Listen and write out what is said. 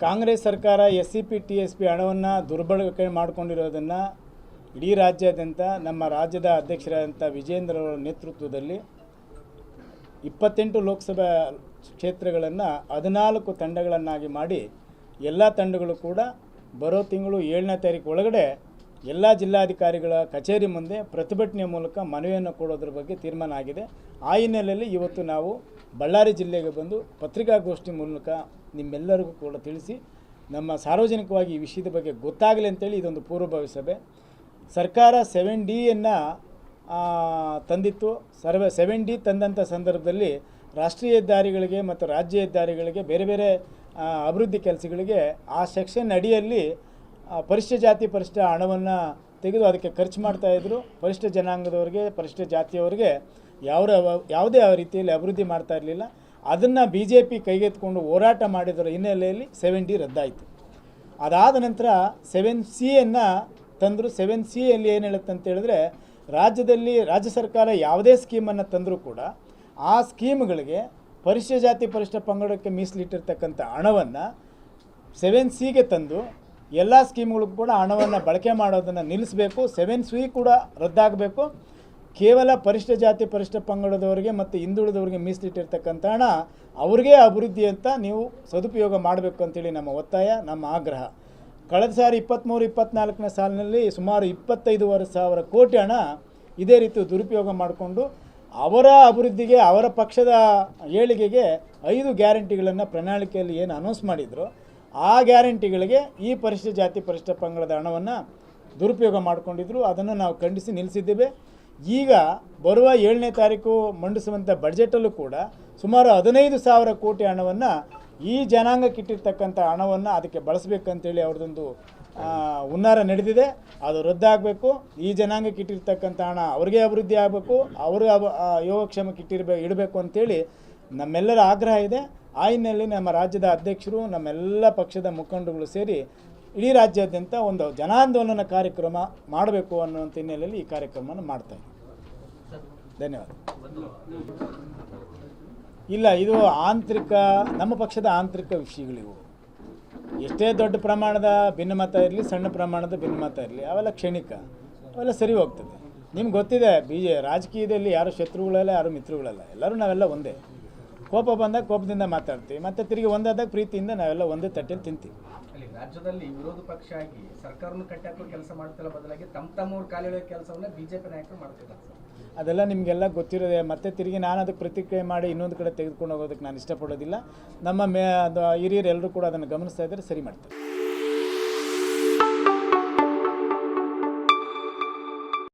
ಕಾಂಗ್ರೆಸ್ ಸರ್ಕಾರ S C P T S P ಹಣವನ್ನು ದುರ್ಬಳಕೆ ಮಾಡಿಕೊಂಡಿರೋದನ್ನು ಇಡೀ ರಾಜ್ಯಾದ್ಯಂತ ನಮ್ಮ ರಾಜ್ಯದ ಅಧ್ಯಕ್ಷರಾದಂಥ ವಿಜೇಂದ್ರ ಅವರ ನೇತೃತ್ವದಲ್ಲಿ ಇಪ್ಪತ್ತೆಂಟು ಲೋಕಸಭಾ ಕ್ಷೇತ್ರಗಳನ್ನು ಹದಿನಾಲ್ಕು ತಂಡಗಳನ್ನಾಗಿ ಮಾಡಿ ಎಲ್ಲ ತಂಡಗಳು ಕೂಡ ಬರೋ ತಿಂಗಳು ಏಳನೇ ತಾರೀಕು ಒಳಗಡೆ ಎಲ್ಲ ಜಿಲ್ಲಾಧಿಕಾರಿಗಳ ಕಚೇರಿ ಮುಂದೆ ಪ್ರತಿಭಟನೆ ಮೂಲಕ ಮನವಿಯನ್ನು ಕೊಡೋದ್ರ ಬಗ್ಗೆ ತೀರ್ಮಾನ ಆಗಿದೆ. ಆ ಹಿನ್ನೆಲೆಯಲ್ಲಿ ಇವತ್ತು ನಾವು ಬಳ್ಳಾರಿ ಜಿಲ್ಲೆಗೆ ಬಂದು ಪತ್ರಿಕಾಗೋಷ್ಠಿ ಮೂಲಕ ನಿಮ್ಮೆಲ್ಲರಿಗೂ ಕೂಡ ತಿಳಿಸಿ ನಮ್ಮ ಸಾರ್ವಜನಿಕವಾಗಿ ಈ ವಿಷಯದ ಬಗ್ಗೆ ಗೊತ್ತಾಗಲಿ ಅಂತೇಳಿ ಇದೊಂದು ಪೂರ್ವಭಾವಿ ಸಭೆ. ಸರ್ಕಾರ ಸೆವೆನ್ ಡಿಯನ್ನು ತಂದಿತ್ತು. ಸರ್ವೆ ಸೆವೆನ್ ಡಿ ತಂದಂಥ ಸಂದರ್ಭದಲ್ಲಿ ರಾಷ್ಟ್ರೀಯ ಹೆದ್ದಾರಿಗಳಿಗೆ ಮತ್ತು ರಾಜ್ಯ ಹೆದ್ದಾರಿಗಳಿಗೆ ಬೇರೆ ಬೇರೆ ಅಭಿವೃದ್ಧಿ ಕೆಲಸಗಳಿಗೆ ಆ ಸೆಕ್ಷನ್ ಅಡಿಯಲ್ಲಿ ಪರಿಷ್ಠ ಜಾತಿ ಪರಿಶಿಷ್ಟ ಹಣವನ್ನು ತೆಗೆದು ಅದಕ್ಕೆ ಖರ್ಚು ಮಾಡ್ತಾಯಿದ್ರು ಪರಿಶಿಷ್ಟ ಜನಾಂಗದವರಿಗೆ ಪರಿಶಿಷ್ಟ ಜಾತಿಯವರಿಗೆ ಯಾವ, ಯಾವುದೇ ರೀತಿಯಲ್ಲಿ ಅಭಿವೃದ್ಧಿ ಮಾಡ್ತಾ ಇರಲಿಲ್ಲ. ಅದನ್ನು ಬಿ ಜೆ ಪಿ ಕೈಗೆತ್ಕೊಂಡು ಹೋರಾಟ ಮಾಡಿದರ ಹಿನ್ನೆಲೆಯಲ್ಲಿ ಸೆವೆನ್ ಡಿ ರದ್ದಾಯಿತು. ಅದಾದ ನಂತರ ಸೆವೆನ್ ಸಿಯನ್ನು ತಂದರು. ಸೆವೆನ್ ಸಿಯಲ್ಲಿ ಏನು ಹೇಳುತ್ತೆ ಅಂತ ಹೇಳಿದ್ರೆ ರಾಜ್ಯದಲ್ಲಿ, ರಾಜ್ಯ ಸರ್ಕಾರ ಯಾವುದೇ ಸ್ಕೀಮನ್ನು ತಂದರೂ ಕೂಡ ಆ ಸ್ಕೀಮ್ಗಳಿಗೆ ಪರಿಶಿಷ್ಟ ಜಾತಿ ಪರಿಶಿಷ್ಟ ಪಂಗಡಕ್ಕೆ ಮೀಸಲಿಟ್ಟಿರ್ತಕ್ಕಂಥ ಹಣವನ್ನು ಸೆವೆನ್ ಸಿಗೆ ತಂದು ಎಲ್ಲ ಸ್ಕೀಮ್ಗಳಿಗೂ ಕೂಡ ಹಣವನ್ನು ಬಳಕೆ ಮಾಡೋದನ್ನು ನಿಲ್ಲಿಸಬೇಕು. ಸೆವೆನ್ ಸಿ ಕೂಡ ರದ್ದಾಗಬೇಕು. ಕೇವಲ ಪರಿಷ್ಠ ಜಾತಿ, ಪರಿಷ್ಠ ಪಂಗಡದವರಿಗೆ ಮತ್ತು ಹಿಂದುಳಿದವರಿಗೆ ಮೀಸಲಿಟ್ಟಿರ್ತಕ್ಕಂಥ ಹಣ ಅವ್ರಿಗೆ ಅಭಿವೃದ್ಧಿ ಅಂತ ನೀವು ಸದುಪಯೋಗ ಮಾಡಬೇಕು ಅಂತೇಳಿ ನಮ್ಮ ಒತ್ತಾಯ, ನಮ್ಮ ಆಗ್ರಹ. ಕಳೆದ ಸಾರಿ ಇಪ್ಪತ್ತ್ಮೂರು ಇಪ್ಪತ್ತ್ನಾಲ್ಕನೇ ಸಾಲಿನಲ್ಲಿ ಸುಮಾರು ಇಪ್ಪತ್ತೈದೂವರೆ ಸಾವಿರ ಕೋಟಿ ಹಣ ಇದೇ ರೀತಿ ದುರುಪಯೋಗ ಮಾಡಿಕೊಂಡು ಅವರ ಅಭಿವೃದ್ಧಿಗೆ, ಅವರ ಪಕ್ಷದ ಏಳಿಗೆಗೆ ಐದು ಗ್ಯಾರಂಟಿಗಳನ್ನು ಪ್ರಣಾಳಿಕೆಯಲ್ಲಿ ಏನು ಅನೌನ್ಸ್ ಮಾಡಿದ್ರು. ಆ ಗ್ಯಾರಂಟಿಗಳಿಗೆ ಈ ಪರಿಷ್ಠ ಜಾತಿ, ಪರಿಷ್ಠ ಪಂಗಡದ ಹಣವನ್ನು ದುರುಪಯೋಗ ಮಾಡಿಕೊಂಡಿದ್ರು. ಅದನ್ನು ನಾವು ಖಂಡಿಸಿ ನಿಲ್ಲಿಸಿದ್ದೇವೆ. ಈಗ ಬರುವ ಏಳನೇ ತಾರೀಕು ಮಂಡಿಸುವಂಥ ಬಡ್ಜೆಟಲ್ಲೂ ಕೂಡ ಸುಮಾರು ಹದಿನೈದು ಸಾವಿರ ಕೋಟಿ ಹಣವನ್ನು ಈ ಜನಾಂಗಕ್ಕೆ ಇಟ್ಟಿರ್ತಕ್ಕಂಥ ಹಣವನ್ನು ಅದಕ್ಕೆ ಬಳಸಬೇಕಂತೇಳಿ ಅವ್ರದ್ದೊಂದು ಹುನ್ನಾರ ನಡೆದಿದೆ. ಅದು ರದ್ದಾಗಬೇಕು. ಈ ಜನಾಂಗಕ್ಕೆ ಇಟ್ಟಿರ್ತಕ್ಕಂಥ ಹಣ ಅವ್ರಿಗೆ ಅಭಿವೃದ್ಧಿ ಆಗಬೇಕು, ಅವರು ಅವ ಯೋಗಕ್ಷೇಮಕ್ಕೆ ಇಟ್ಟಿರ್ಬೇ, ಇಡಬೇಕು ಅಂತೇಳಿ ನಮ್ಮೆಲ್ಲರ ಆಗ್ರಹ ಇದೆ. ಆ ಹಿನ್ನೆಲೆಯಲ್ಲಿ ನಮ್ಮ ರಾಜ್ಯದ ಅಧ್ಯಕ್ಷರು, ನಮ್ಮೆಲ್ಲ ಪಕ್ಷದ ಮುಖಂಡರುಗಳು ಸೇರಿ ಇಡೀ ರಾಜ್ಯಾದ್ಯಂತ ಒಂದು ಜನಾಂದೋಲನ ಕಾರ್ಯಕ್ರಮ ಮಾಡಬೇಕು ಅನ್ನುವಂಥ ಹಿನ್ನೆಲೆಯಲ್ಲಿ ಈ ಕಾರ್ಯಕ್ರಮವನ್ನು ಮಾಡ್ತಾ ಧನ್ಯವಾದ. ಇಲ್ಲ, ಇದು ಆಂತರಿಕ, ನಮ್ಮ ಪಕ್ಷದ ಆಂತರಿಕ ವಿಷಯಗಳಿವು. ಎಷ್ಟೇ ದೊಡ್ಡ ಪ್ರಮಾಣದ ಭಿನ್ನಮತ ಇರಲಿ, ಸಣ್ಣ ಪ್ರಮಾಣದ ಭಿನ್ನಮತ ಇರಲಿ, ಅವೆಲ್ಲ ಕ್ಷಣಿಕ, ಅವೆಲ್ಲ ಸರಿ ಹೋಗ್ತದೆ. ನಿಮ್ಗೆ ಗೊತ್ತಿದೆ, ಬಿ ಜೆ, ರಾಜಕೀಯದಲ್ಲಿ ಯಾರು ಶತ್ರುಗಳಲ್ಲ, ಯಾರು ಮಿತ್ರಗಳಲ್ಲ, ಎಲ್ಲರೂ ನಾವೆಲ್ಲ ಒಂದೇ. ಕೋಪ ಬಂದಾಗ ಕೋಪದಿಂದ ಮಾತಾಡ್ತೀವಿ, ಮತ್ತು ತಿರುಗಿ ಒಂದಾದಾಗ ಪ್ರೀತಿಯಿಂದ ನಾವೆಲ್ಲ ಒಂದೇ ತಟ್ಟೆಯಲ್ಲಿ ತಿಂತೀವಿ. ರಾಜ್ಯದಲ್ಲಿ ವಿರೋಧ ಪಕ್ಷ ಆಗಿ ಸರ್ಕಾರವನ್ನು ಕಟ್ಟಾಕೋ ಕೆಲಸ ಮಾಡ್ತಿಲ್ಲ ಬದಲಾಗಿ ತಮ್ಮ ತಮ್ಮವ್ರ ಕಾಲಿಡೋ ಕೆಲಸವನ್ನ ಬಿಜೆಪಿ ನಾಯಕರು ಮಾಡ್ತಿದ್ದಾರೆ ಅದೆಲ್ಲ ನಿಮಗೆಲ್ಲ ಗೊತ್ತಿರೋದೆ. ಮತ್ತೆ ತಿರುಗಿ ನಾನು ಅದಕ್ಕೆ ಪ್ರತಿಕ್ರಿಯೆ ಮಾಡಿ ಇನ್ನೊಂದು ಕಡೆ ತೆಗೆದುಕೊಂಡು ಹೋಗೋದಕ್ಕೆ ನಾನು ಇಷ್ಟಪಡೋದಿಲ್ಲ. ನಮ್ಮ ಮೇ ಹಿರಿಯರು ಎಲ್ಲರೂ ಕೂಡ ಅದನ್ನು ಗಮನಿಸ್ತಾ ಇದ್ದರೆ, ಸರಿ ಮಾಡ್ತಾರೆ.